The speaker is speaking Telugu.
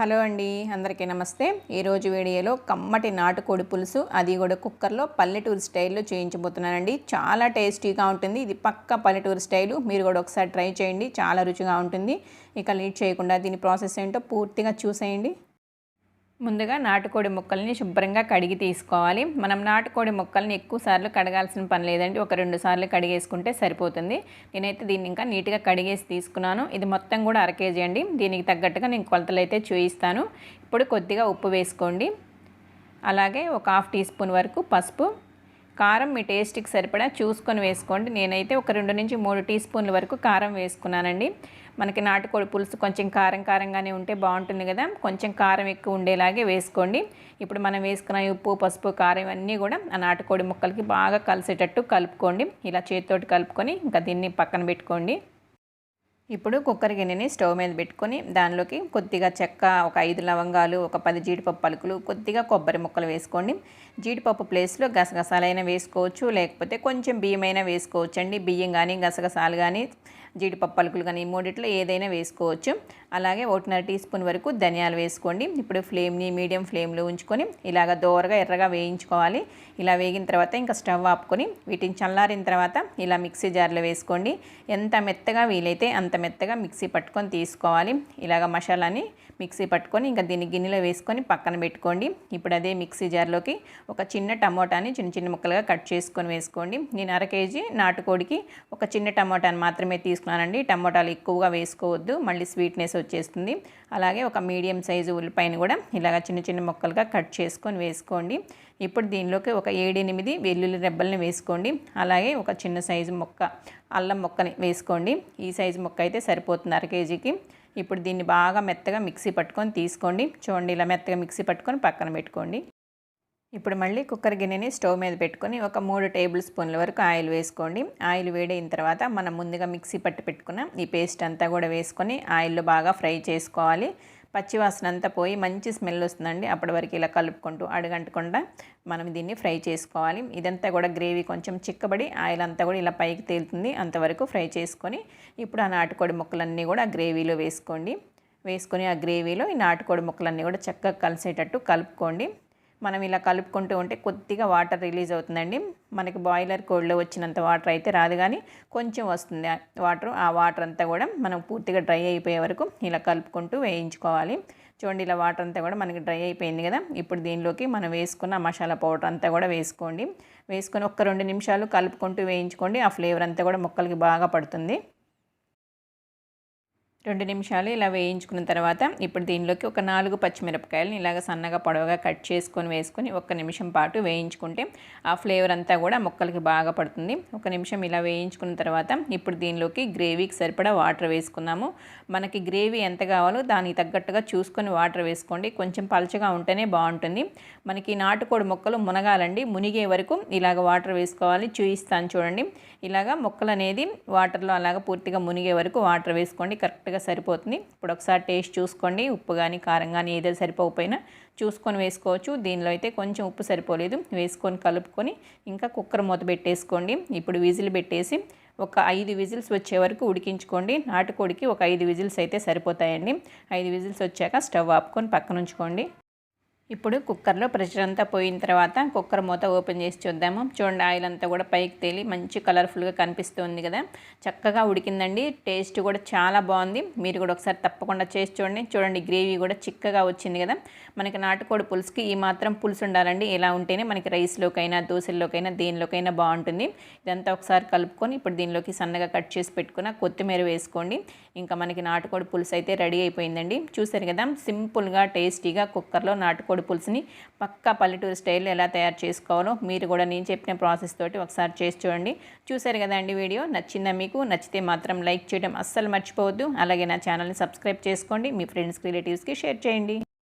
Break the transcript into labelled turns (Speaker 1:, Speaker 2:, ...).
Speaker 1: హలో అండి అందరికీ నమస్తే. ఈరోజు వీడియోలో కమ్మటి నాటుకోడి పులుసు అది కూడా కుక్కర్లో పల్లెటూరు స్టైల్లో చేయించబోతున్నానండి. చాలా టేస్టీగా ఉంటుంది. ఇది పక్క పల్లెటూరు స్టైలు. మీరు కూడా ఒకసారి ట్రై చేయండి. చాలా రుచిగా ఉంటుంది. ఇక లీడ్ చేయకుండా దీని ప్రాసెస్ ఏంటో పూర్తిగా చూసేయండి. ముందుగా నాటుకోడి ముక్కల్ని శుభ్రంగా కడిగి తీసుకోవాలి. మనం నాటుకోడి ముక్కల్ని ఎక్కువ సార్లు కడగాల్సిన పని లేదండి. ఒక రెండు సార్లు కడిగేసుకుంటే సరిపోతుంది. నేనైతే దీన్ని ఇంకా నీట్గా కడిగేసి తీసుకున్నాను. ఇది మొత్తం కూడా అర కేజీ అండి. దీనికి తగ్గట్టుగా నేను కొలతలు అయితే చూయిస్తాను. ఇప్పుడు కొద్దిగా ఉప్పు వేసుకోండి. అలాగే ఒక హాఫ్ టీ స్పూన్ వరకు పసుపు. కారం మీ టేస్ట్కి సరిపడా చూసుకొని వేసుకోండి. నేనైతే ఒక రెండు నుంచి మూడు టీ స్పూన్ల వరకు కారం వేసుకున్నానండి. మనకి నాటుకోడి పులుసు కొంచెం కారం కారంగానే ఉంటే బాగుంటుంది కదా. కొంచెం కారం ఎక్కువ ఉండేలాగే వేసుకోండి. ఇప్పుడు మనం వేసుకున్న ఉప్పు పసుపు కారం ఇవన్నీ కూడా ఆ నాటుకోడి ముక్కలకి బాగా కలిసేటట్టు కలుపుకోండి. ఇలా చేతితోటి కలుపుకొని ఇంకా దీన్ని పక్కన పెట్టుకోండి. ఇప్పుడు కుక్కర్ గిన్నెని స్టవ్ మీద పెట్టుకొని దానిలోకి కొద్దిగా చెక్క ఒక ఐదు లవంగాలు ఒక పది జీడిపప్పు పలుకులు కొద్దిగా కొబ్బరి ముక్కలు వేసుకోండి. జీడిపప్పు ప్లేస్లో గసగసాలైనా వేసుకోవచ్చు లేకపోతే కొంచెం బియ్యమైనా వేసుకోవచ్చు అండి బియ్యం కానీ గసగసాలు కానీ జీడిపప్పు పలుకులు కానీ మూడిట్లో ఏదైనా వేసుకోవచ్చు. అలాగే ఒకటిన్నర టీ స్పూన్ వరకు ధనియాలు వేసుకోండి. ఇప్పుడు ఫ్లేమ్ని మీడియం ఫ్లేమ్లో ఉంచుకొని ఇలాగ దోరగా ఎర్రగా వేయించుకోవాలి. ఇలా వేగిన తర్వాత ఇంకా స్టవ్ ఆపుకొని వీటిని చల్లారిన తర్వాత ఇలా మిక్సీ జార్లో వేసుకోండి. ఎంత మెత్తగా వీలైతే అంత మెత్తగా మిక్సీ పట్టుకొని తీసుకోవాలి. ఇలాగ మసాలాని మిక్సీ పట్టుకొని ఇంకా దీన్ని గిన్నెలో వేసుకొని పక్కన పెట్టుకోండి. ఇప్పుడు అదే మిక్సీ జార్లోకి ఒక చిన్న టమోటాని చిన్న చిన్న ముక్కలుగా కట్ చేసుకొని వేసుకోండి. నేను అర కేజీ నాటుకోడికి ఒక చిన్న టమోటాని మాత్రమే తీసుకున్నానండి టమోటాలు ఎక్కువగా వేసుకోవద్దు. మళ్ళీ స్వీట్నెస్ వచ్చేస్తుంది. అలాగే ఒక మీడియం సైజు ఉల్లిపాయను కూడా ఇలాగ చిన్న చిన్న ముక్కలుగా కట్ చేసుకొని వేసుకోండి. ఇప్పుడు దీనిలోకి ఒక ఏడెనిమిది వెల్లుల్లి రెబ్బల్ని వేసుకోండి. అలాగే ఒక చిన్న సైజు మొక్క అల్లం మొక్కని వేసుకోండి. ఈ సైజు మొక్క అయితే సరిపోతుంది అర కేజీకి. ఇప్పుడు దీన్ని బాగా మెత్తగా మిక్సీ పట్టుకొని తీసుకోండి. చూడండి ఇలా మెత్తగా మిక్సీ పట్టుకొని పక్కన పెట్టుకోండి. ఇప్పుడు మళ్ళీ కుక్కర్ గిన్నెని స్టవ్ మీద పెట్టుకొని ఒక మూడు టేబుల్ స్పూన్ల వరకు ఆయిల్ వేసుకోండి. ఆయిల్ వేడైన తర్వాత మనం ముందుగా మిక్సీ పట్టి పెట్టుకున్న ఈ పేస్ట్ అంతా కూడా వేసుకొని ఆయిల్లో బాగా ఫ్రై చేసుకోవాలి. పచ్చివాసన అంతా పోయి మంచి స్మెల్ వస్తుందండి. అప్పటి వరకు ఇలా కలుపుకుంటూ అడుగంటకుండా మనం దీన్ని ఫ్రై చేసుకోవాలి. ఇదంతా కూడా గ్రేవీ కొంచెం చిక్కబడి ఆయిల్ అంతా కూడా ఇలా పైకి తేలుతుంది. అంతవరకు ఫ్రై చేసుకొని ఇప్పుడు ఆ నాటుకోడి ముక్కలన్నీ కూడా ఆ గ్రేవీలో వేసుకోండి. వేసుకొని ఆ గ్రేవీలో ఈ నాటుకోడి ముక్కలన్నీ కూడా చక్కగా కలిసేటట్టు కలుపుకోండి. మనం ఇలా కలుపుకుంటూ ఉంటే కొద్దిగా వాటర్ రిలీజ్ అవుతుందండి. మనకి బాయిలర్ కోడ్లో వచ్చినంత వాటర్ అయితే రాదు కానీ కొంచెం వస్తుంది వాటర్. ఆ వాటర్ అంతా కూడా మనం పూర్తిగా డ్రై అయిపోయే వరకు ఇలా కలుపుకుంటూ వేయించుకోవాలి. చూడండి ఇలా వాటర్ అంతా కూడా మనకి డ్రై అయిపోయింది కదా. ఇప్పుడు దీనిలోకి మనం వేసుకున్న మసాలా పౌడర్ అంతా కూడా వేసుకోండి. వేసుకొని ఒక్క రెండు నిమిషాలు కలుపుకుంటూ వేయించుకోండి. ఆ ఫ్లేవర్ అంతా కూడా మొక్కలకి బాగా పడుతుంది. రెండు నిమిషాలు ఇలా వేయించుకున్న తర్వాత ఇప్పుడు దీనిలోకి ఒక నాలుగు పచ్చిమిరపకాయలను ఇలాగ సన్నగా పొడవుగా కట్ చేసుకొని వేసుకొని ఒక నిమిషం పాటు వేయించుకుంటే ఆ ఫ్లేవర్ అంతా కూడా మొక్కలకి బాగా పడుతుంది. ఒక నిమిషం ఇలా వేయించుకున్న తర్వాత ఇప్పుడు దీనిలోకి గ్రేవీకి సరిపడా వాటర్ వేసుకున్నాము మనకి గ్రేవీ ఎంత కావాలో దానికి తగ్గట్టుగా చూసుకొని వాటర్ వేసుకోండి. కొంచెం పలచగా ఉంటేనే బాగుంటుంది. మనకి నాటుకోడి మొక్కలు మునగాలండి. మునిగే వరకు ఇలాగ వాటర్ వేసుకోవాలి. చూయిస్తాను చూడండి. ఇలాగ మొక్కలు అనేది వాటర్లో అలాగ పూర్తిగా మునిగే వరకు వాటర్ వేసుకోండి. కరెక్ట్ కరెక్ట్గా సరిపోతుంది. ఇప్పుడు ఒకసారి టేస్ట్ చూసుకోండి. ఉప్పు కానీ కారం కానీ ఏదో సరిపోకపోయినా చూసుకొని వేసుకోవచ్చు. దీనిలో అయితే కొంచెం ఉప్పు సరిపోలేదు. వేసుకొని కలుపుకొని ఇంకా కుక్కర్ మూత పెట్టేసుకోండి. ఇప్పుడు విజిల్ పెట్టేసి ఒక ఐదు విజిల్స్ వచ్చే వరకు ఉడికించుకోండి. నాటుకోడికి ఒక ఐదు విజిల్స్ అయితే సరిపోతాయండి. ఐదు విజిల్స్ వచ్చాక స్టవ్ ఆపుకొని పక్కన ఉంచుకోండి. ఇప్పుడు కుక్కర్లో ప్రెషర్ అంతా పోయిన తర్వాత కుక్కర్ మూత ఓపెన్ చేసి చూద్దాము. చూడండి ఆయిల్ అంతా కూడా పైకి తేలి మంచి కలర్ఫుల్గా కనిపిస్తుంది కదా. చక్కగా ఉడికిందండి. టేస్ట్ కూడా చాలా బాగుంది. మీరు కూడా ఒకసారి తప్పకుండా చేసి చూడండి. చూడండి గ్రేవీ కూడా చిక్కగా వచ్చింది కదా. మనకి నాటుకోడి పులుసుకి ఈ మాత్రం పులుసు ఉండాలండి. ఇలా ఉంటేనే మనకి రైస్లోకైనా దోశల్లోకైనా దేనిలోకైనా బాగుంటుంది. ఇదంతా ఒకసారి కలుపుకొని ఇప్పుడు దీనిలోకి సన్నగా కట్ చేసి పెట్టుకున్న కొత్తిమీర వేసుకోండి. ఇంకా మనకి నాటుకోడి పులుసు అయితే రెడీ అయిపోయిందండి. చూసారు కదా సింపుల్గా టేస్టీగా కుక్కర్లో నాటుకోడి కోడి పులుసుని పక్కా పల్లెటూరు స్టైల్లో ఎలా తయారు చేసుకోవాలో మీరు కూడా నేను చెప్పిన ప్రాసెస్ తోటి ఒకసారి చేసి చూడండి. చూసారు కదండి వీడియో? నచ్చిందా మీకు? నచ్చితే మాత్రం లైక్ చేయడం అస్సలు మర్చిపోవద్దు. అలాగే నా ఛానల్ని సబ్స్క్రైబ్ చేసుకోండి. మీ ఫ్రెండ్స్కి రిలేటివ్స్కి షేర్ చేయండి.